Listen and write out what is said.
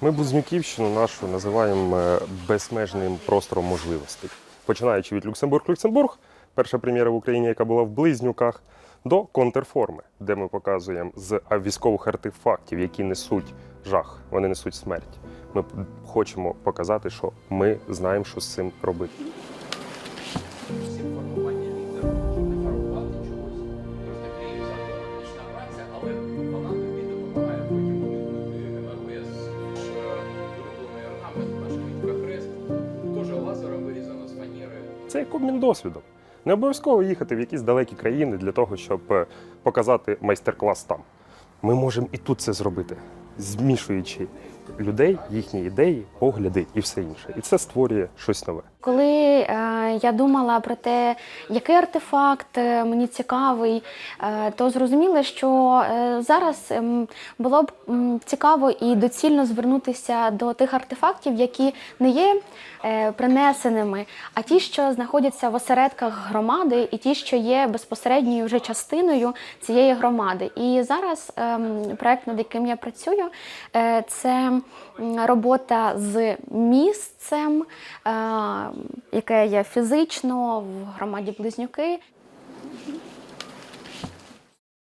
Ми Близнюківщину нашу називаємо е, безмежним простором можливостей. Починаючи від Люксембург-Люксембург, перша прем'єра в Україні, яка була в Близнюках, до контрформи, де ми показуємо з військових артефактів, які несуть жах, вони несуть смерть. Ми хочемо показати, що ми знаємо, що з цим робити. Це як обмін досвідом. Не обов'язково їхати в якісь далекі країни для того, щоб е, показати майстер-клас там. Ми можемо і тут це зробити, змішуючи людей, їхні ідеї, погляди і все інше. І це створює щось нове. Коли е, я думала про те, який артефакт е, мені цікавий, е, то зрозуміла, що е, зараз ем, було б цікаво і доцільно звернутися до тих артефактів, які не є е, принесеними, а ті, що знаходяться в осередках громади, і ті, що є безпосередньою вже частиною цієї громади. І зараз ем, проект, над яким я працюю, е, це робота з місцем, е, яке є фізично в громаді Близнюки.